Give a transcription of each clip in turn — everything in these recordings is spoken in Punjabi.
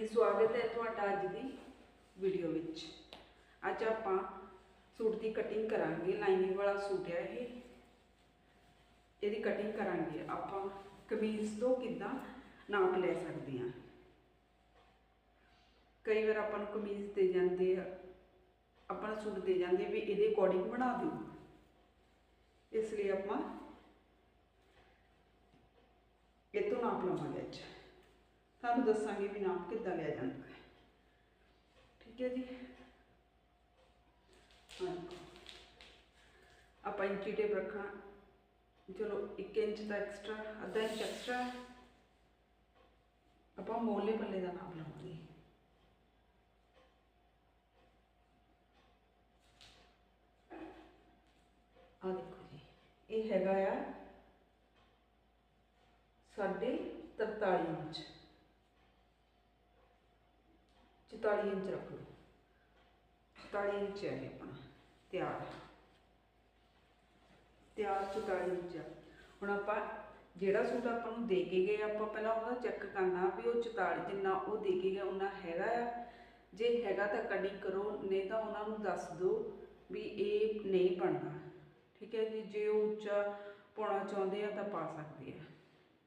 ਜੀ, ਸਵਾਗਤ ਹੈ ਤੁਹਾਡਾ ਅੱਜ ਦੀ ਵੀਡੀਓ ਵਿੱਚ। ਅੱਜ ਆਪਾਂ ਸੂਟ ਦੀ ਕਟਿੰਗ ਕਰਾਂਗੇ ਲਾਈਨਿੰਗ ਵਾਲਾ ਸੂਟ ਹੈ ਇਹ। ਇਹਦੀ ਕਟਿੰਗ ਕਰਾਂਗੇ। ਆਪਾਂ ਕਮੀਜ਼ ਤੋਂ ਕਿੱਦਾਂ ਨਾਪ ਲੈ ਸਕਦੇ ਹਾਂ? ਕਈ ਵਾਰ ਆਪਾਂ ਨੂੰ ਕਮੀਜ਼ ਦੇ ਜਾਂਦੇ ਆ, ਆਪਾਂ ਸੂਟ ਦੇ ਜਾਂਦੇ ਵੀ ਇਹਦੇ ਅਕੋਰਡਿੰਗ ਬਣਾ ਦਿਓ। ਇਸ ਲਈ ਆਪਾਂ ਇਹ ਤੋਂ ਨਾਪ ਲਵਾਂਗੇ ਅੱਜ। ਤੁਹਾਨੂੰ ਦੱਸਾਂਗੇ ਵੀ ਨਾਪ ਕਿੱਦਾਂ ਲਿਆ ਜਾਂਦਾ ਹੈ। ਠੀਕ ਹੈ ਜੀ। ਹਾਂਜੀ। ਆਪਾਂ ਇੰਚੀ ਟੇਪ ਰੱਖਣਾ ਚਲੋ 1 ਇੰਚ ਦਾ ਐਕਸਟਰਾ ਅੱਧਾ ਇੰਚ ਐਕਸਟਰਾ ਆਪਾਂ ਮੋਲੇ ਪੱਲੇ ਦਾ ਨਾਪ ਲਵਾਂਗੇ। ਆ ਦੇਖੋ ਜੀ, ਇਹ ਹੈਗਾ ਆ ਸਾਢੇ 43 ਇੰਚ। 44 ਇੰਚ ਰੱਖ ਲਓ। 44 ਇੰਚ ਹੈ ਆਪਣਾ, ਤਿਆਰ ਤਿਆਰ 44 ਇੰਚ ਹੁਣ ਆਪਾਂ ਜਿਹੜਾ ਸੂਟ ਆਪਾਂ ਨੂੰ ਦੇ ਕੇ ਗਏ ਆਪਾਂ ਪਹਿਲਾਂ ਉਹਦਾ ਚੈੱਕ ਕਰਨਾ ਵੀ ਉਹ 44 ਜਿੰਨਾ ਉਹ ਦੇ ਕੇ ਗਿਆ ਉਹਨਾਂ ਹੈਗਾ ਆ। ਜੇ ਹੈਗਾ ਤਾਂ ਕਟਿੰਗ ਕਰੋ, ਨਹੀਂ ਤਾਂ ਉਹਨਾਂ ਨੂੰ ਦੱਸ ਦਿਓ ਵੀ ਇਹ ਨਹੀਂ ਬਣਦਾ। ਠੀਕ ਹੈ ਜੀ, ਜੇ ਉਹ ਉੱਚਾ ਪਾਉਣਾ ਚਾਹੁੰਦੇ ਆ ਤਾਂ ਪਾ ਸਕਦੇ ਆ।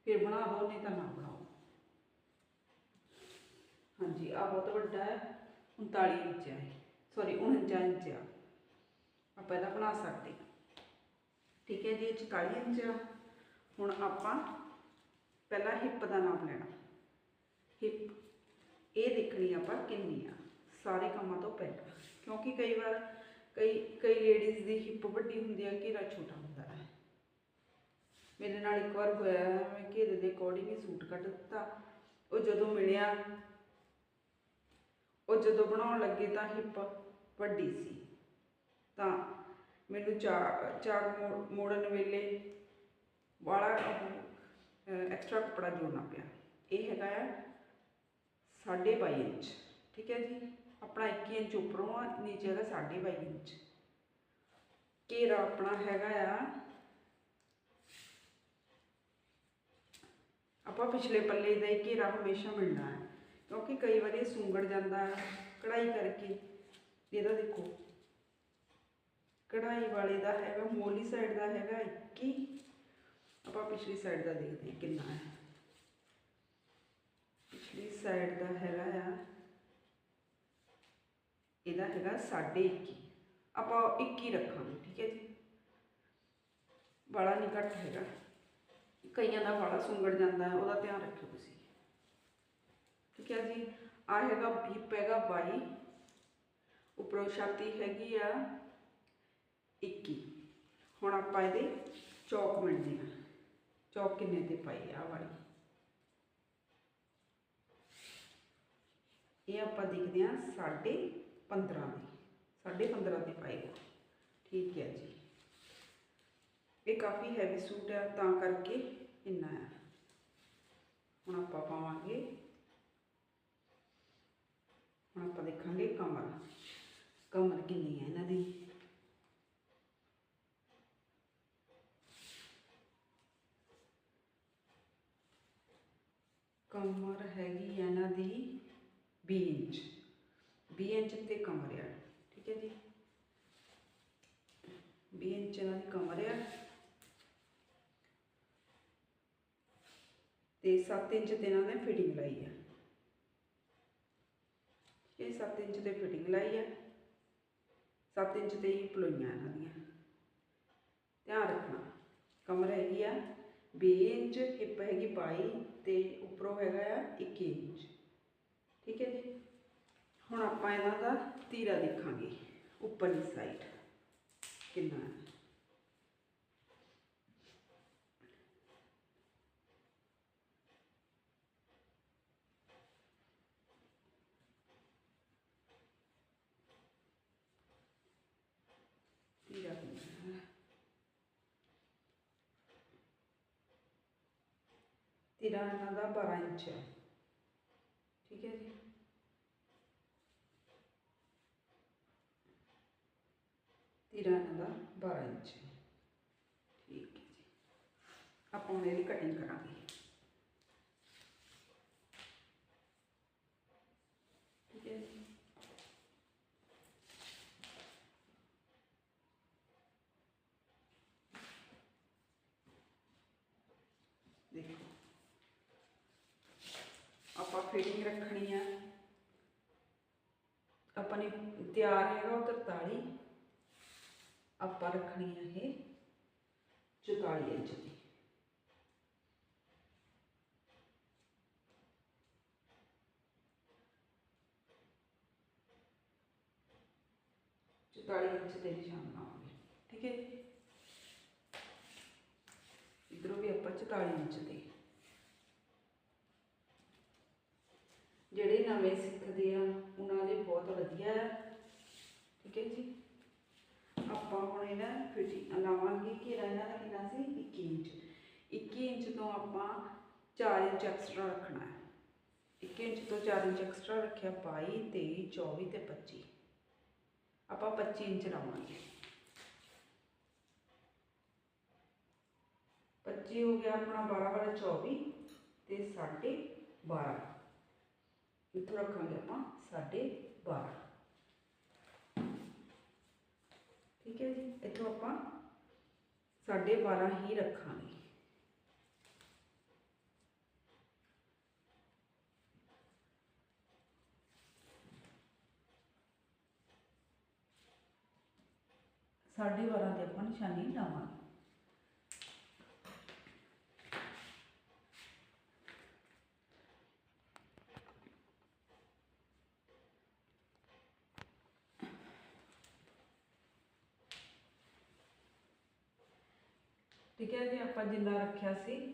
ਫਿਰ ਬਣਾ ਦਿਓ, ਨਹੀਂ ਤਾਂ ਨਾ ਬਣਾਓ। ਹਾਂਜੀ ਆ ਬਹੁਤ ਵੱਡਾ ਹੈ 39 ਇੰਚ ਹੈ ਸੌਰੀ 49 ਇੰਚ ਆ। ਆਪਾਂ ਇਹਦਾ ਬਣਾ ਸਕਦੇ ਹਾਂ। ਠੀਕ ਹੈ ਜੀ, ਇਹ 44 ਇੰਚ ਆ। ਹੁਣ ਆਪਾਂ ਪਹਿਲਾਂ ਹਿੱਪ ਦਾ ਨਾਪ ਲੈਣਾ। ਹਿੱਪ, ਇਹ ਦੇਖਣੀ ਆਪਾਂ ਕਿੰਨੀ ਆ। ਸਾਰੇ ਕੰਮਾਂ ਤੋਂ ਪਹਿਲਾਂ। ਕਿਉਂਕਿ ਕਈ ਵਾਰ ਕਈ ਕਈ ਲੇਡੀਜ਼ ਦੀ ਹਿੱਪ ਵੱਡੀ ਹੁੰਦੀ ਆ, ਘੇਰਾ ਛੋਟਾ ਹੁੰਦਾ ਹੈ। ਮੇਰੇ ਨਾਲ ਇੱਕ ਵਾਰ ਹੋਇਆ ਮੈਂ ਘੇਰੇ ਦੇ ਅਕੋਰਡਿੰਗ ਹੀ ਸੂਟ ਕੱਢ ਦਿੱਤਾ। ਉਹ ਜਦੋਂ ਮਿਲਿਆ ਉਹ ਜਦੋਂ ਬਣਾਉਣ ਲੱਗੇ ਤਾਂ ਹਿੱਪ ਵੱਡੀ ਸੀ। ਤਾਂ ਮੈਨੂੰ ਚਾਰ ਚਾਰ ਮੋੜਨ ਵੇਲੇ ਵਾਲਾ ਐਕਸਟਰਾ ਕੱਪੜਾ ਜੋੜਨਾ ਪਿਆ। ਇਹ ਹੈਗਾ ਆ ਸਾਢੇ ਬਾਈ ਇੰਚ, ਠੀਕ ਹੈ ਜੀ? ਆਪਣਾ 21 ਇੰਚ ਉੱਪਰੋਂ ਆ, ਨੀਚੇ ਹੈਗਾ ਸਾਢੇ ਬਾਈ ਇੰਚ। ਘੇਰਾ ਆਪਣਾ ਹੈਗਾ ਆ, ਆਪਾਂ ਪਿਛਲੇ ਪੱਲੇ ਦਾ ਹੀ ਘੇਰਾ ਹਮੇਸ਼ਾ ਮਿਲਣਾ ਹੈ। ਕਿਉਂਕਿ ਕਈ ਵਾਰੀ ਇਹ ਸੁੰਗੜ ਜਾਂਦਾ ਕਢਾਈ ਕਰਕੇ। ਇਹਦਾ ਦੇਖੋ ਕਢਾਈ ਵਾਲੇ ਦਾ ਹੈਗਾ, ਮੋਲੀ ਸਾਈਡ ਦਾ ਹੈਗਾ 21 ਆਪਾਂ ਪਿਛਲੀ ਸਾਈਡ ਦਾ ਦੇਖਦੇ ਹਾਂ ਕਿੰਨਾ ਹੈ। ਪਿਛਲੀ ਸਾਈਡ ਦਾ ਹੈਗਾ ਆ, ਇਹਦਾ ਹੈਗਾ 21.5 ਆਪਾਂ 21 ਰੱਖਾਂਗੇ, ਠੀਕ ਹੈ ਜੀ। ਵਾਲਾ ਨਹੀਂ ਘੱਟ ਹੈਗਾ। ਕਈਆਂ ਦਾ ਵਾਲਾ ਸੁੰਗੜ ਜਾਂਦਾ ਉਹਦਾ ਧਿਆਨ ਰੱਖਿਓ ਤੁਸੀਂ। ਠੀਕ ਹੈ ਜੀ। ਆ ਹੈਗਾ ਹਿੱਪ ਹੈਗਾ 22 ਉਪਰੋਂ ਛਾਤੀ ਹੈਗੀ ਆ 21 ਹੁਣ ਆਪਾਂ ਇਹਦੇ ਚੌਕ ਮਿਣਦੇ ਆ। ਚੌਕ ਕਿੰਨੇ ਤੇ ਪਾਈ ਆ ਆਹ ਵਾਲੀ? ਇਹ ਆਪਾਂ ਦੇਖਦੇ ਆ ਸਾਢੇ 15 ਦੀ। ਸਾਢੇ 15 ਦੀ ਪਾਏਗਾ ਠੀਕ ਹੈ ਜੀ। ਇਹ ਕਾਫੀ ਹੈਵੀ ਸੂਟ ਹੈ ਤਾਂ ਕਰਕੇ ਇੰਨਾ ਹੈ ਹੁਣ ਆਪਾਂ ਪਾਵਾਂਗੇ ਹੁਣ ਆਪਾਂ ਦੇਖਾਂਗੇ ਕਮਰ। ਕਮਰ ਕਿੰਨੀ ਹੈ ਇਹਨਾਂ ਦੀ? ਕਮਰ ਹੈਗੀ ਹੈ ਇਹਨਾਂ ਦੀ 20 ਇੰਚ। 20 ਇੰਚ ਤੇ ਕਮਰ ਹੈ ਠੀਕ ਹੈ ਜੀ? 20 ਇੰਚ ਇਹਨਾਂ ਦੀ ਕਮਰ ਹੈ ਤੇ 7 ਇੰਚ ਤੇ ਇਹਨਾਂ ਨੇ ਫਿਟਿੰਗ ਲਾਈ ਹੈ ਇਹ 7 ਇੰਚ ਤੇ ਫਿਟਿੰਗ ਲਾਈ ਹੈ 7 ਇੰਚ ਤੇ ਹੀ ਪਲੋਈਆਂ ਇਹਨਾਂ ਦੀਆਂ। ਧਿਆਨ ਰੱਖਣਾ, ਕਮਰ ਹੈਗੀ ਆ 20 ਇੰਚ, ਹਿੱਪ ਹੈਗੀ 22 ਤੇ ਉੱਪਰੋਂ ਹੈਗਾ ਆ 21 ਇੰਚ। ਠੀਕ ਹੈ ਜੀ? ਹੁਣ ਆਪਾਂ ਇਹਨਾਂ ਦਾ ਤੀਰਾ ਦੇਖਾਂਗੇ, ਉੱਪਰਲੀ ਸਾਈਡ ਕਿੰਨਾ ਹੈ ਤੀਰਾ ਕਿੰਨਾ ਹੈ ਤੀਰਾ ਇਹਨਾਂ ਦਾ 12 ਇੰਚ ਹੈ। ਠੀਕ ਹੈ ਜੀ। ਤੀਰਾ ਇਹਨਾਂ ਦਾ 12 ਇੰਚ ਹੈ। ਠੀਕ ਹੈ ਜੀ। ਆਪਾਂ ਹੁਣ ਇਹਦੀ ਕਟਿੰਗ ਕਰਾਂਗੇ ਫਿਟਿੰਗ ਰੱਖਣੀ ਆ ਆਪਾਂ ਨੇ ਤਿਆਰ ਹੈਗਾ ਉਹ 43 ਆਪਾਂ ਰੱਖਣੀ ਆ ਇਹ 44 ਇੰਚ ਦੀ। ਚੁਤਾਲੀ ਇੰਚ ਦੇ ਨਿਸ਼ਾਨ ਲਾਵਾਂਗੇ ਠੀਕ ਹੈ? ਇਧਰੋਂ ਵੀ ਆਪਾਂ 44 ਇੰਚ ਦੇ। ਜਿਹੜੇ ਨਵੇਂ ਸਿੱਖਦੇ ਆ, ਉਹਨਾਂ ਲਈ ਬਹੁਤ ਵਧੀਆ ਹੈ ਠੀਕ ਹੈ ਜੀ। ਆਪਾਂ ਹੁਣ ਇਹਦਾ ਫਿਟਿੰਗ ਲਾਵਾਂਗੇ ਘੇਰਾ ਇਹਨਾਂ ਦਾ ਕਿੰਨਾ ਸੀ? 21 ਇੰਚ। 21 ਇੰਚ ਤੋਂ ਆਪਾਂ 4 ਇੰਚ ਐਕਸਟਰਾ ਰੱਖਣਾ ਹੈ। 21 ਇੰਚ ਤੋਂ 4 ਇੰਚ ਐਕਸਟਰਾ ਰੱਖਿਆ 22 23 24 ਤੇ 25 ਆਪਾਂ 25 ਇੰਚ ਲਾਵਾਂਗੇ। 25 ਹੋ ਗਿਆ ਆਪਣਾ 12 ਵਾਲਾ 24 ਤੇ 12.5 ਇੱਥੋਂ ਰੱਖਾਂਗੇ ਆਪਾਂ 12.5 ਠੀਕ ਹੈ ਜੀ ਇੱਥੋਂ ਆਪਾਂ 12.5 ਹੀ ਰੱਖਾਂਗੇ। ਸਾਢੇ 12 ਤੇ ਆਪਾਂ ਨਿਸ਼ਾਨੀ ਲਾਵਾਂਗੇ। ਠੀਕ ਹੈ ਜੀ, ਆਪਾਂ ਜਿੰਨਾ ਰੱਖਿਆ ਸੀ,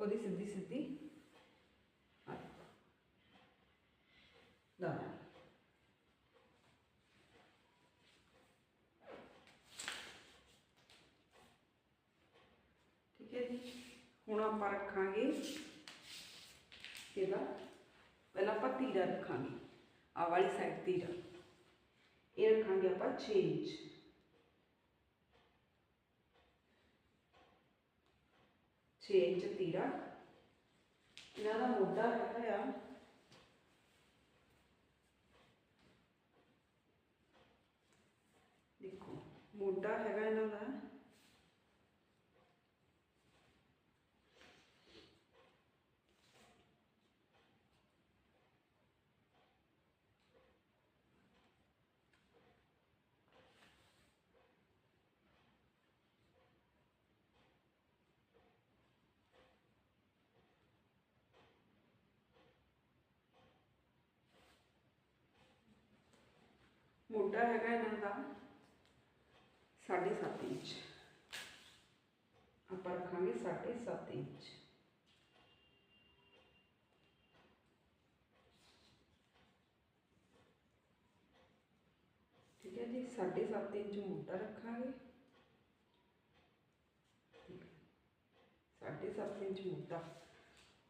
ਉਹਦੀ ਸਿੱਧੀ ਸਿੱਧੀ। ਲਾ। ਠੀਕ ਹੈ ਜੀ, ਹੁਣ ਆਪਾਂ ਰੱਖਾਂਗੇ ਇਹਦਾ। ਪਹਿਲਾਂ ਆਪਾਂ ਤੀਰਾ ਰੱਖਾਂਗੇ ਆ ਵਾਲੀ ਸਾਈਡ ਤੀਰਾ। ਇਹ ਰੱਖਾਂਗੇ ਆਪਾਂ 6 ਇੰਚ। ਛੇ ਇੰਚ ਤੀਰਾ। ਇਹਨਾਂ ਦਾ ਮੋਢਾ ਹੈਗਾ ਆ? ਦੇਖੋ ਮੋਢਾ ਹੈਗਾ ਇਹਨਾਂ ਦਾ। ਮੋਢਾ ਹੈਗਾ ਇਹਨਾਂ ਦਾ 7.5 ਇੰਚ। ਆਪਾਂ ਰੱਖਾਂਗੇ 7.5 ਇੰਚ। ਠੀਕ ਹੈ ਜੀ 7.5 ਇੰਚ ਮੋਢਾ ਰੱਖਾਂਗੇ। 7.5 ਇੰਚ ਮੋਢਾ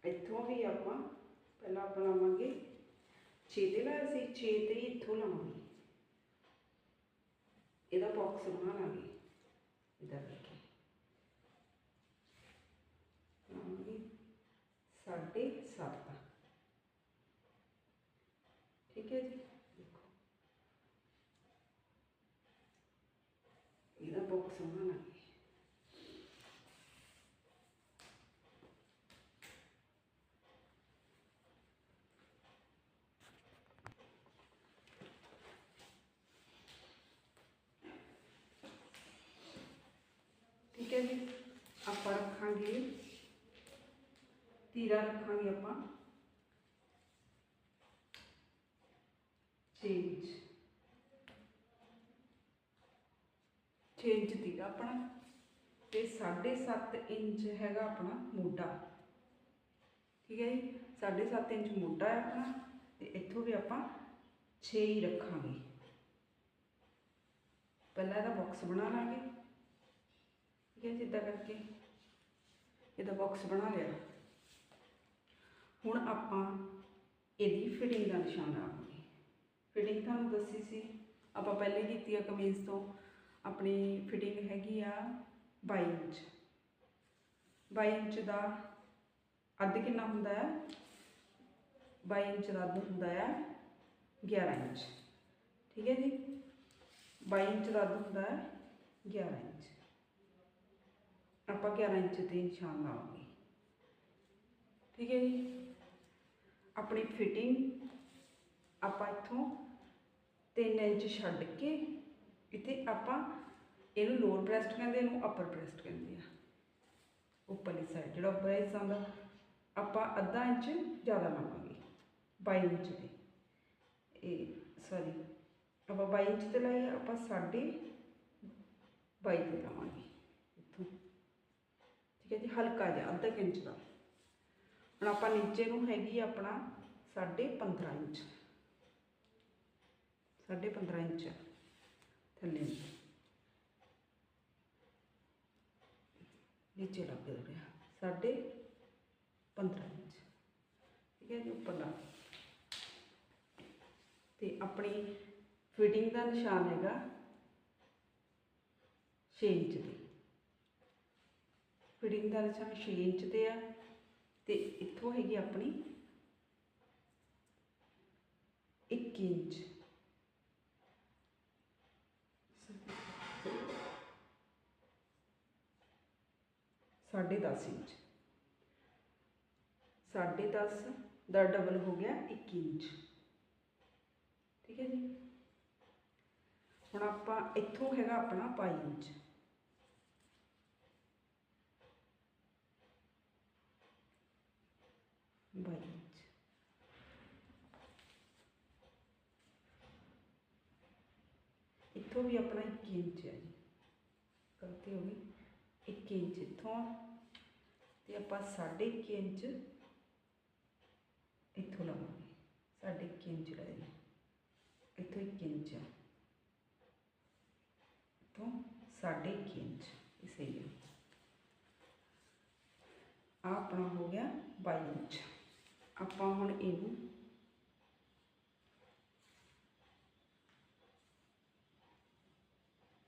ਇੱਥੋਂ ਵੀ ਆਪਾਂ ਪਹਿਲਾਂ ਆਪਾਂ ਲਾਵਾਂਗੇ। 6 ਤੇ ਲਾਇਆ ਸੀ 6 ਤੇ ਹੀ ਇੱਥੋਂ ਲਾਵਾਂਗੇ। ਇਹਦਾ ਬਾਕਸ ਬਣਾ ਲਾਂਗੇ ਇਧਰ ਕਰਕੇ ਲਾਂਗੇ ਸਾਢੇ ਸੱਤ ਠੀਕ ਹੈ ਜੀ ਦੇਖੋ ਇਹਦਾ ਬਾਕਸ ਬਣਾ ਲਾਂਗੇ ਠੀਕ ਹੈ ਜੀ ਆਪਾਂ ਰੱਖਾਂਗੇ ਤੀਰਾ ਰੱਖਾਂਗੇ ਆਪਾਂ। 6 ਇੰਚ 6 ਇੰਚ ਤੀਰਾ ਆਪਣਾ। ਤੇ 7.5 ਇੰਚ ਹੈਗਾ ਆਪਣਾ ਮੋਢਾ। ਠੀਕ ਹੈ ਜੀ? 7.5 ਇੰਚ ਮੋਢਾ ਹੈ ਆਪਣਾ। ਤੇ ਇੱਥੋਂ ਵੀ ਆਪਾਂ 6 ਹੀ ਰੱਖਾਂਗੇ। ਪਹਿਲਾਂ ਇਹਦਾ ਬਾਕਸ ਬਣਾ ਲਾਂਗੇ। ਠੀਕ ਹੈ ਜਿੱਦਾਂ ਕਰਕੇ ਇਹਦਾ ਬਾਕਸ ਬਣਾ ਲਿਆ। ਹੁਣ ਆਪਾਂ ਇਹਦੀ ਫਿਟਿੰਗ ਦਾ ਨਿਸ਼ਾਨ ਲਾਵਾਂਗੇ ਫਿਟਿੰਗ ਤੁਹਾਨੂੰ ਦੱਸੀ ਸੀ। ਆਪਾਂ ਪਹਿਲੇ ਕੀਤੀ ਆ ਕਮੀਜ਼ ਤੋਂ। ਆਪਣੀ ਫਿਟਿੰਗ ਹੈਗੀ ਆ 22 ਇੰਚ। 22 ਇੰਚ ਦਾ ਅੱਧ ਕਿੰਨਾ ਹੁੰਦਾ ਹੈ? 22 ਇੰਚ ਦਾ ਅੱਧ ਹੁੰਦਾ ਹੈ 11 ਇੰਚ। ਠੀਕ ਹੈ ਜੀ? 22 ਇੰਚ ਦਾ ਅੱਧ ਹੁੰਦਾ ਹੈ 11 ਇੰਚ। ਆਪਾਂ 11 ਇੰਚ ਤੇ ਨਿਸ਼ਾਨ ਲਾਵਾਂਗੇ। ਠੀਕ ਹੈ ਜੀ? ਆਪਣੀ ਫਿਟਿੰਗ ਆਪਾਂ ਇੱਥੋਂ 3 ਇੰਚ ਛੱਡ ਕੇ ਇੱਥੇ ਆਪਾਂ ਇਹਨੂੰ ਲੋਅਰ ਬ੍ਰੈਸਟ ਕਹਿੰਦੇ ਇਹਨੂੰ ਅਪਰ ਬ੍ਰੈਸਟ ਕਹਿੰਦੇ ਆ। ਉੱਪਰਲੀ ਸਾਈਡ ਜਿਹੜਾ ਉੱਪਰ ਹਿੱਸਾ ਹੁੰਦਾ ਆਪਾਂ ਅੱਧਾ ਇੰਚ ਜ਼ਿਆਦਾ ਲਾਵਾਂਗੇ 22 ਇੰਚ 'ਤੇ। ਇਹ ਸੌਰੀ ਆਪਾਂ 22 ਇੰਚ ਤੇ ਲਾਇਆ ਆਪਾਂ ਸਾਢੇ 22 ਤੇ ਲਾਵਾਂਗੇ। ਠੀਕ ਹੈ ਜੀ ਹਲਕਾ ਜਿਹਾ, ਅੱਧਾ ਕੁ ਇੰਚ ਦਾ। ਹੁਣ ਆਪਾਂ ਨੀਚੇ ਨੂੰ ਹੈਗੀ ਆਪਣਾ ਸਾਢੇ 15 ਇੰਚ। ਸਾਢੇ 15 ਇੰਚ ਥੱਲੇ ਨੀਚੇ ਲੱਗ ਰਿਹਾ ਸਾਢੇ 15 ਇੰਚ। ਠੀਕ ਹੈ ਜੀ ਉੱਪਰ ਉੱਪਰਲਾ। ਤੇ ਆਪਣੀ ਫਿਟਿੰਗ ਦਾ ਨਿਸ਼ਾਨ ਹੈਗਾ 6 ਇੰਚ ਤੇ ਫਿਟਿੰਗ ਦਾ ਨਿਸ਼ਾਨ 6 ਇੰਚ ਤੇ ਆ, ਤੇ ਇੱਥੋਂ ਹੈਗੀ ਆਪਣੀ 1 ਇੰਚ। ਸਾਢੇ 10 ਇੰਚ। ਸਾਢੇ 10 ਦਾ ਡਬਲ ਹੋ ਗਿਆ 1 ਇੰਚ। ਠੀਕ ਹੈ ਜੀ? ਹੁਣ ਆਪਾਂ ਇੱਥੋਂ ਹੈਗਾ ਆਪਣਾ 22 ਇੰਚ। ਬਾਈ ਇੰਚ ਇੱਥੋਂ ਵੀ ਆਪਣਾ 1 ਇੰਚ ਹੈ ਜੀ ਗਲਤੀ ਹੋ ਗਈ 1 ਇੰਚ ਇੱਥੋਂ ਤੇ ਆਪਾਂ ਸਾਢੇ 1 ਇੰਚ ਇੱਥੋਂ ਲਵਾਂਗੇ ਸਾਢੇ 1 ਇੰਚ ਲੈ ਇੱਥੋਂ 1 ਇੰਚ ਆ ਇੱਥੋਂ ਸਾਢੇ 1 ਇੰਚ ਇਹ ਸਹੀ ਆ ਆਪਣਾ ਹੋ ਗਿਆ 22 ਇੰਚ ਆਪਾਂ ਹੁਣ ਇਹਨੂੰ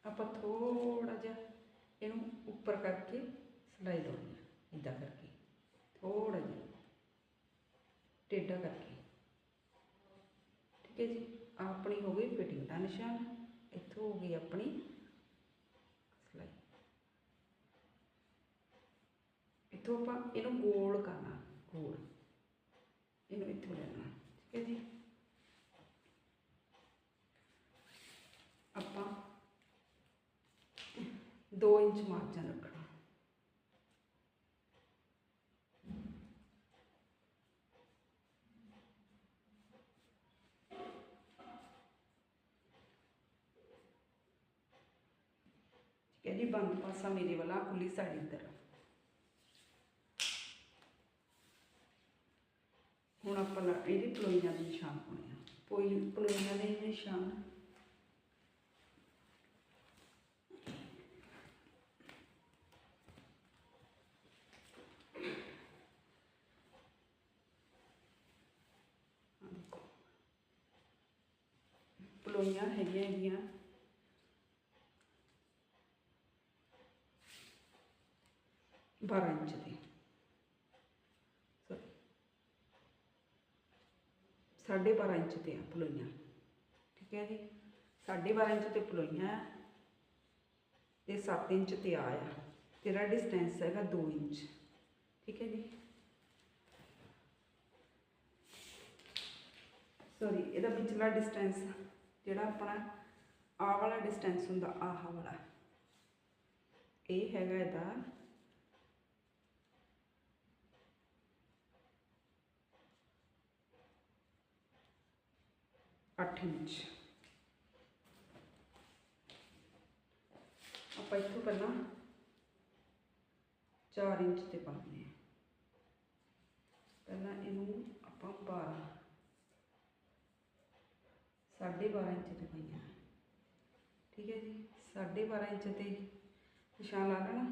ਆਪਾਂ ਥੋੜਾ ਜਿਹਾ ਇਹਨੂੰ ਉੱਪਰ ਕਰਕੇ ਸਿਲਾਈ ਲਾਉਣੀ ਹੈ ਇਦਾਂ ਕਰਕੇ ਥੋੜਾ ਜਿਹਾ, ਟੇਢਾ ਕਰਕੇ। ਠੀਕ ਹੈ ਜੀ ਆਪਣੀ ਹੋ ਗਈ ਫਿਟਿੰਗ ਦਾ ਨਿਸ਼ਾਨ, ਇੱਥੋਂ ਹੋ ਗਈ ਆਪਣੀ ਸਿਲਾਈ। ਇੱਥੋਂ ਆਪਾਂ ਇਹਨੂੰ ਗੋਲ ਕਰਨਾ ਗੋਲ ਇਹਨੂੰ ਇੱਥੋਂ ਲੈਣਾ ਠੀਕ ਹੈ ਜੀ ਆਪਾਂ 2 ਇੰਚ ਮਾਰਜਨ ਰੱਖਣਾ ਠੀਕ ਹੈ ਜੀ ਬੰਦ ਪਾਸਾ ਮੇਰੇ ਵਾਲਾ ਖੁੱਲੀ ਸਾਈਡ ਇੱਧਰ ਹੁਣ ਆਪਾਂ ਲਾ- ਇਹਦੇ ਪਲੋਈਆਂ ਦੇ ਨਿਸ਼ਾਨ ਪਾਉਣੇ ਆ। ਪੋਈ ਪਲੋਈਆਂ ਦੇ ਨਿਸ਼ਾਨ ਪਲੋਈਆਂ ਹੈਗੀਆਂ ਹੈਗੀਆਂ। ਬਾਰਾਂ ਇੰਚ ਦੀ। ਸੌਰੀ ਸਾਢੇ ਬਾਰਾਂ ਇੰਚ ਤੇ ਆ ਪਲੋਈਆਂ। ਠੀਕ ਹੈ ਜੀ? ਸਾਢੇ ਬਾਰਾਂ ਇੰਚ ਤੇ ਪਲੋਈਆਂ ਆ ਤੇ 7 ਇੰਚ ਤੇ ਆ ਆ। ਤੇਰਾ ਡਿਸਟੈਂਸ ਹੈਗਾ 2 ਇੰਚ। ਠੀਕ ਹੈ ਜੀ? ਸੌਰੀ ਇਹਦਾ ਵਿਚਲਾ ਡਿਸਟੈਂਸ ਜਿਹੜਾ ਆਪਣਾ ਆ ਵਾਲਾ ਡਿਸਟੈਂਸ ਹੁੰਦਾ, ਆਹ ਵਾਲਾ। ਇਹ ਹੈਗਾ ਇਹਦਾ ਅੱਠ ਇੰਚ। ਆਪਾਂ ਇੱਥੋਂ ਪਹਿਲਾਂ 4 ਇੰਚ ਤੇ ਪਾਉਂਦੇ ਹਾਂ। ਪਹਿਲਾਂ ਇਹਨੂੰ ਆਪਾਂ 12 ਸਾਢੇ 12 ਇੰਚ ਤੇ ਪਾਈਆਂ ਠੀਕ ਹੈ ਜੀ, ਸਾਢੇ 12 ਇੰਚ ਤੇ ਨਿਸ਼ਾਨ ਲਾ ਲੈਣਾ।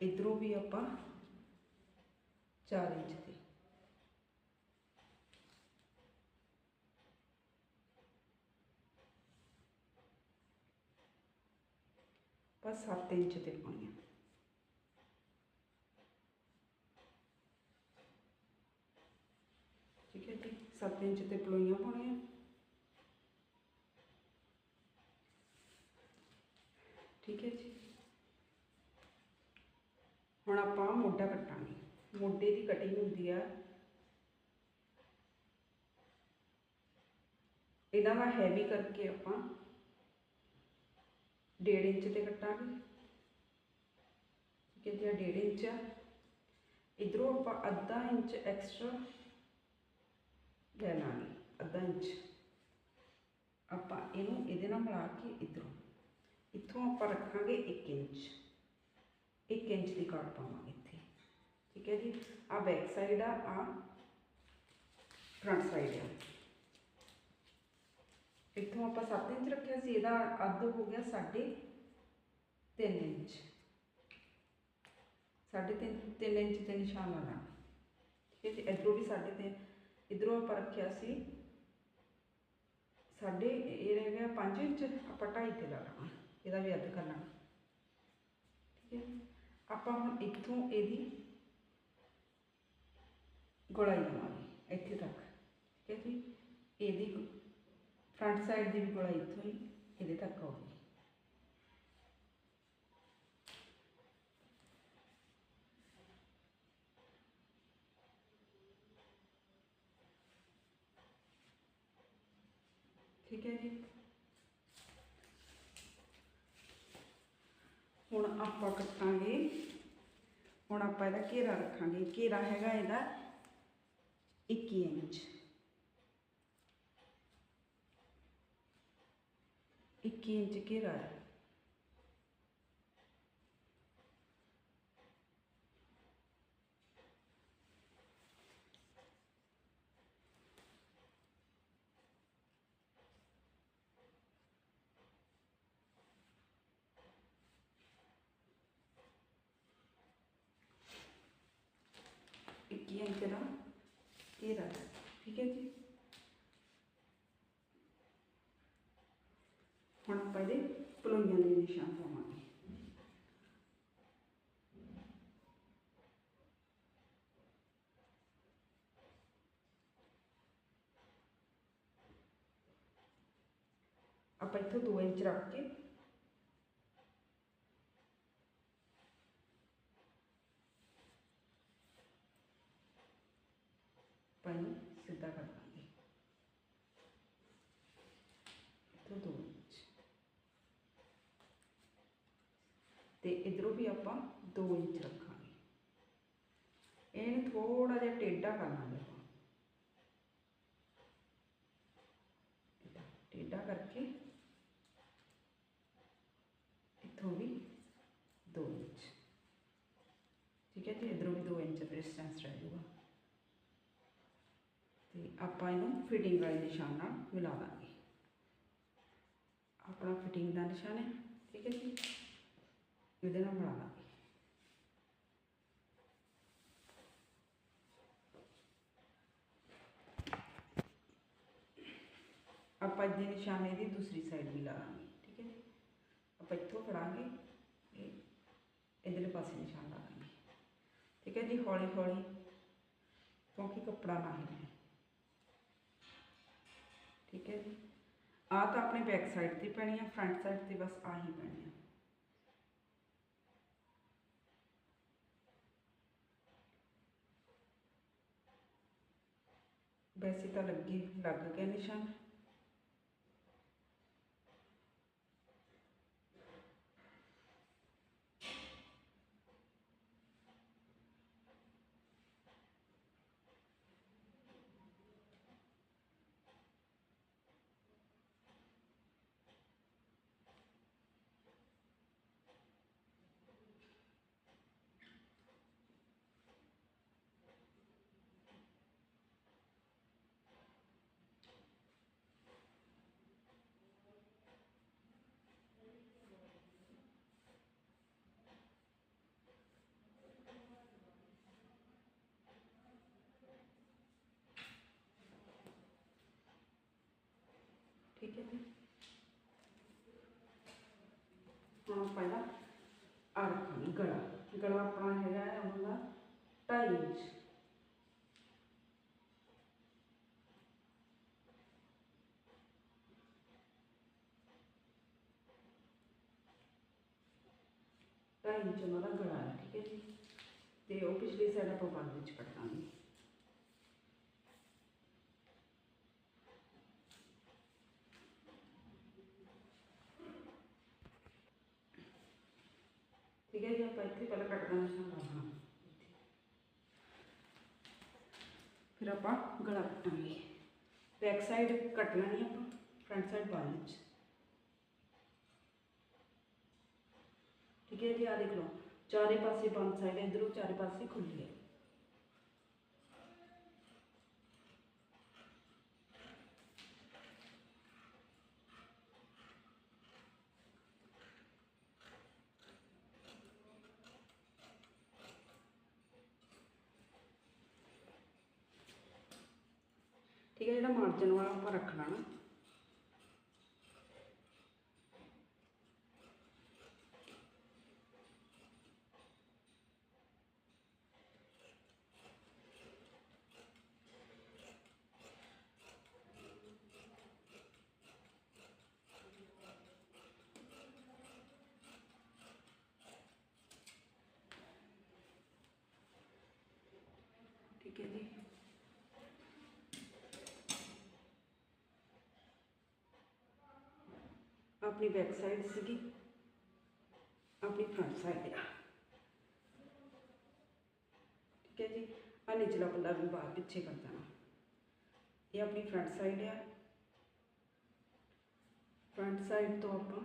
ਇਧਰੋਂ ਵੀ ਆਪਾਂ 4 ਇੰਚ ਤੇ ਆਪਾਂ 7 ਇੰਚ ਤੇ ਪਾਉਣੀ ਆ। ਠੀਕ ਹੈ ਜੀ 7 ਇੰਚ ਤੇ ਪਲੋਈਆਂ ਪਾਉਣੀਆਂ। ਠੀਕ ਹੈ ਜੀ। ਹੁਣ ਆਪਾਂ ਮੋਢਾ ਕੱਟਾਂਗੇ। ਮੋਢੇ ਦੀ ਕਟਿੰਗ ਹੁੰਦੀ ਆ। ਇਹਨਾਂ ਦਾ ਹੈਵੀ ਕਰਕੇ ਆਪਾਂ 1.5 ਇੰਚ ਤੇ ਕੱਟਾਂਗੇ ਠੀਕ ਹੈ ਜੀ 1.5 ਇੰਚ ਆ। ਇਧਰੋਂ ਆਪਾਂ ਅੱਧਾ ਇੰਚ ਐਕਸਟਰਾ ਲੈ ਲਾਂਗੇ ਅੱਧਾ ਇੰਚ। ਆਪਾਂ ਇਹਨੂੰ ਇਹਦੇ ਨਾਲ ਮਿਲਾ ਕੇ ਇਧਰੋਂ, ਇੱਥੋਂ ਆਪਾਂ ਰੱਖਾਂਗੇ 1 ਇੰਚ। 1 ਇੰਚ ਦੀ ਕਾਟ ਪਾਵਾਂਗੇ ਇੱਥੇ। ਠੀਕ ਹੈ ਜੀ? ਆ ਬੈਕ ਸਾਈਡ ਆ ਆ ਫਰੰਟ ਸਾਈਡ ਆ। ਇੱਥੋਂ ਆਪਾਂ 7 ਇੰਚ ਰੱਖਿਆ ਸੀ, ਇਹਦਾ ਅੱਧ ਹੋ ਗਿਆ 3.5 ਇੰਚ। ਸਾਢੇ ਤਿੰਨ ਤਿੰਨ ਇੰਚ ਤੇ ਨਿਸ਼ਾਨ ਲਾਣਾ ਠੀਕ ਹੈ ਜੀ, ਇਧਰੋਂ ਵੀ ਸਾਢੇ ਤਿੰਨ, ਇਧਰੋਂ ਆਪਾਂ ਰੱਖਿਆ ਸੀ ਸਾਡੇ ਇਹ ਰਹਿ ਗਿਆ 5 ਇੰਚ, ਆਪਾਂ 2.5 ਤੇ ਲਾ ਲਾਂਗੇ ਇਹਦਾ ਵੀ ਅੱਧ ਕਰ ਲਾਂਗੇ ਠੀਕ ਹੈ ਆਪਾਂ ਹੁਣ ਇੱਥੋਂ ਇਹਦੀ ਗੋਲਾਈ ਲਵਾਂਗੇ, ਇੱਥੇ ਤੱਕ। ਠੀਕ ਹੈ ਜੀ, ਇਹਦੀ ਫਰੰਟ ਸਾਈਡ ਦੀ ਵੀ ਗੋਲਾਈ ਇੱਥੋਂ ਹੀ ਇਹਦੇ ਤੱਕ ਆਉਗੀ ਠੀਕ ਹੈ ਜੀ। ਹੁਣ ਆਪਾਂ ਕੱਟਾਂਗੇ। ਹੁਣ ਆਪਾਂ ਇਹਦਾ ਘੇਰਾ ਰੱਖਾਂਗੇ। ਘੇਰਾ ਹੈਗਾ ਇਹਦਾ 21 ਇੰਚ। 21 ਇੰਚ ਘੇਰਾ ਹੈ। ਇੱਕੀ ਇੰਚ ਦਾ ਘੇਰਾ ਹੈ। ਠੀਕ ਹੈ ਜੀ ਹੁਣ ਆਪਾਂ ਇਹਦੇ ਪਲੋਈਆਂ ਦੇ ਨਿਸ਼ਾਨ ਆਪਾਂ ਇੱਥੋਂ 2 ਇੰਚ ਰੱਖ ਕੇ ਪਾਣੀ ਸਿੱਧਾ ਕਰ ਦਾਂਗੇ ਇੱਥੋਂ 2 ਇੰਚ ਤੇ ਇਧਰੋਂ ਵੀ ਆਪਾਂ 2 ਇੰਚ ਰੱਖਾਂਗੇ। ਇਹਨੂੰ ਥੋੜਾ ਜਿਹਾ ਟੇਢਾ ਕਰਨਾ ਹੈ ਏਦਾਂ ਟੇਢਾ ਕਰਕੇ ਇੱਥੋਂ ਵੀ 2 ਇੰਚ। ਠੀਕ ਹੈ ਜੀ, ਇਧਰੋਂ ਵੀ 2 ਇੰਚ ਡਿਸਟੈਂਸ ਰਹਿ ਜਾਊਗਾ। ਤੇ ਆਪਾਂ ਇਹਨੂੰ ਫਿਟਿੰਗ ਵਾਲੇ ਨਿਸ਼ਾਨ ਨਾਲ ਮਿਲਾ ਦਾਂਗੇ। ਆਪਣਾ ਫਿਟਿੰਗ ਦਾ ਨਿਸ਼ਾਨ ਹੈ, ਠੀਕ ਹੈ ਜੀ? ਇਹਦੇ ਨਾਲ ਮਿਲਾ ਦਾਂਗੇ। ਆਪਾਂ ਇਹਦੇ ਨਿਸ਼ਾਨ ਇਹਦੀ ਦੂਸਰੀ ਸਾਈਡ ਵੀ ਲਾ ਲਾਂਗੇ ਠੀਕ ਹੈ ਜੀ? ਆਪਾਂ ਇੱਥੋਂ ਫੜਾਂਗੇ ਇਹ ਇਧਰਲੇ ਪਾਸੇ ਨਿਸ਼ਾਨ ਲਾ ਦਾਂਗੇ ਠੀਕ ਹੈ ਜੀ? ਹੌਲੀ ਹੌਲੀ ਕਿਉਂਕਿ ਕੱਪੜਾ ਨਾ हिले ਠੀਕ ਹੈ ਜੀ? ਆ ਤਾਂ ਆਪਣੇ ਬੈਕ ਸਾਈਡ ਤੇ ਪੈਣੀ ਆ ਫਰੰਟ ਸਾਈਡ ਤੇ ਬਸ ਆ ਹੀ ਪੈਣੀ ਆ। ਵੈਸੇ ਤਾਂ ਲੱਗੇ ਲੱਗ ਗਿਆ ਨਿਸ਼ਾਨ। ਹੁਣ ਪਹਿਲਾਂ ਆ ਰੱਖਾਂਗੇ, ਗਲਾ। ਗਲਾ ਆਪਣਾ ਹੈਗਾ ਹੈ ਉਹਦਾ 2.5 ਇੰਚ। ਢਾਈ ਇੰਚ ਉਹਨਾਂ ਦਾ ਗਲਾ ਹੈ, ਠੀਕ ਹੈ ਜੀ। ਤੇ ਉਹ ਪਿਛਲੀ ਸਾਈਡ ਆਪਾਂ ਬੰਦ ਵਿੱਚ ਕੱਟਾਂਗੇ ਦਾਂਗੇ ਠੀਕ ਹੈ ਜੀ ਆਪਾਂ ਇੱਥੇ ਪਹਿਲਾਂ ਕੱਟ ਦਾ ਨਿਸ਼ਾਨ ਲਾਉਣਾ ਫਿਰ ਆਪਾਂ ਗਲਾ ਕੱਟਾਂਗੇ। ਬੈਕ ਸਾਈਡ ਕੱਟ ਲੈਣੀ ਆਪਾਂ ਫਰੰਟ ਸਾਈਡ ਬਾਅਦ ਵਿੱਚ। ਠੀਕ ਹੈ ਜੀ ਆ ਦੇਖ ਲਓ। ਚਾਰੇ ਪਾਸੇ ਬੰਦ ਸਾਈਡ ਇਧਰੋਂ ਚਾਰੇ ਪਾਸੇ ਖੁੱਲੀ ਹੈ। ਠੀਕ ਹੈ ਜਿਹੜਾ ਮਾਰਜਨ ਵਾਲਾ ਆਪਾਂ ਰੱਖ ਲੈਣਾ ਠੀਕ ਹੈ ਜੀ ਆਪਣੀ ਬੈਕ ਸਾਈਡ ਸੀਗੀ ਆਪਣੀ ਫਰੰਟ ਸਾਈਡ ਆ ਠੀਕ ਹੈ ਜੀ ਆ ਨਿਚਲਾ ਪੱਲਾ ਵੀ ਬਾਹਰ ਪਿੱਛੇ ਕਰ ਦੇਣਾ ਇਹ ਆਪਣੀ ਫਰੰਟ ਸਾਈਡ ਆ ਫਰੰਟ ਸਾਈਡ ਤੋਂ ਆਪਾਂ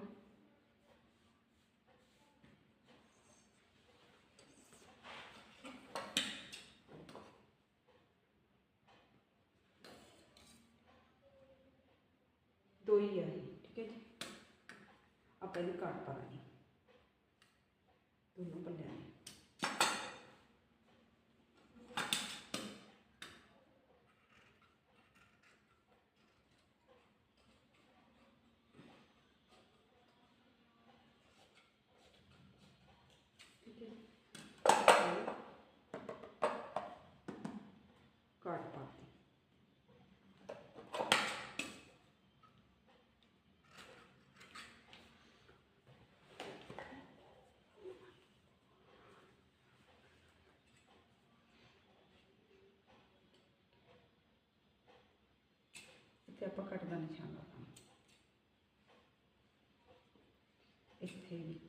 ਦੋ ਹੀ ਆ ਇਹ ਠੀਕ ਹੈ ਜੀ ਆਪਾਂ ਇਹਨੂੰ ਕਾਟ ਪਾ ਲਾਂਗੇ ਦੋਨੋਂ ਪੱਲਿਆਂ ਦੇ ਠੀਕ ਹੈ ਕਾਟ ਪਾ ਦਿੱਤੀ ਇੱਥੇ ਆਪਾਂ ਕੱਟ ਦਾ ਨਿਸ਼ਾਨ ਲਾਉਣਾ ਇੱਥੇ ਵੀ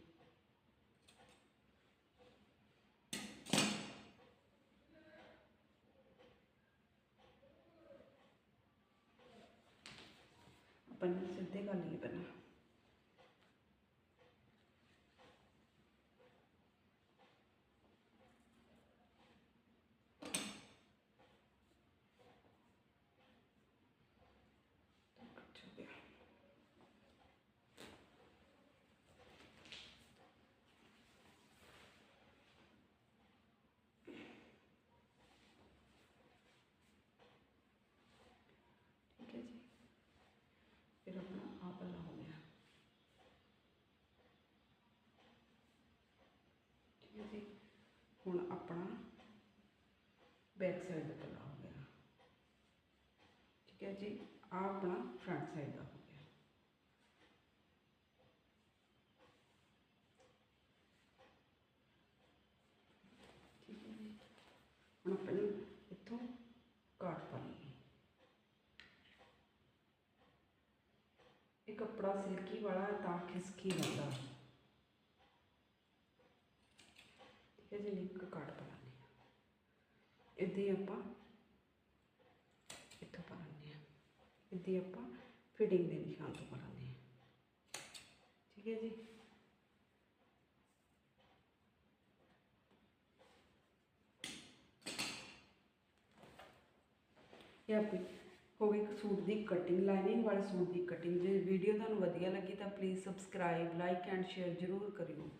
ਆਪਾਂ ਨੂੰ ਸਿੱਧੇ ਕਰ ਲਈਏ ਪਹਿਲਾਂ ਕੱਟ ਹੋ ਗਿਆ ਠੀਕ ਹੈ ਜੀ ਫਿਰ ਆਪਣਾ ਆਹ ਪੱਲਾ ਹੋ ਗਿਆ ਠੀਕ ਹੈ ਜੀ ਹੁਣ ਆਪਣਾ ਬੈਕ ਸਾਈਡ ਦਾ ਪੱਲਾ ਹੋ ਗਿਆ। ਠੀਕ ਹੈ ਜੀ? ਆਹ ਆਪਣਾ ਫਰੰਟ ਸਾਈਡ ਦਾ ਹੋ ਗਿਆ। ਠੀਕ ਹੈ ਜੀ? ਹੁਣ ਆਪਾਂ ਇੱਥੋਂ ਕਾਟ ਪਾ ਲਈਏ। ਇਹ ਕੱਪੜਾ ਸਿਲਕੀ ਵਾਲਾ ਤਾਂ ਖਿਸਕੀ ਜਾਂਦਾ ਠੀਕ ਹੈ ਜੀ ਨਿੱਕ ਕਾਟ ਪਾ ਇੱਦਾਂ ਹੀ ਆਪਾਂ ਇੱਥੋਂ ਪਾ ਲੈਂਦੇ ਇੱਦਾਂ ਆਪਾਂ ਫਿਟਿੰਗ ਦੇ ਨਿਸ਼ਾਨ ਤੋਂ ਪਾ ਲੈਂਦੇ ਠੀਕ ਹੈ ਜੀ? ਇਹ ਆਪਣੀ ਹੋ ਗਈ ਸੂਟ ਦੀ ਕਟਿੰਗ ਲਾਈਨਿੰਗ ਵਾਲੇ ਸੂਟ ਦੀ ਕਟਿੰਗ ਜੇ ਵੀਡੀਓ ਤੁਹਾਨੂੰ ਵਧੀਆ ਲੱਗੀ ਤਾਂ please subscribe like and share ਜ਼ਰੂਰ ਕਰਿਓ।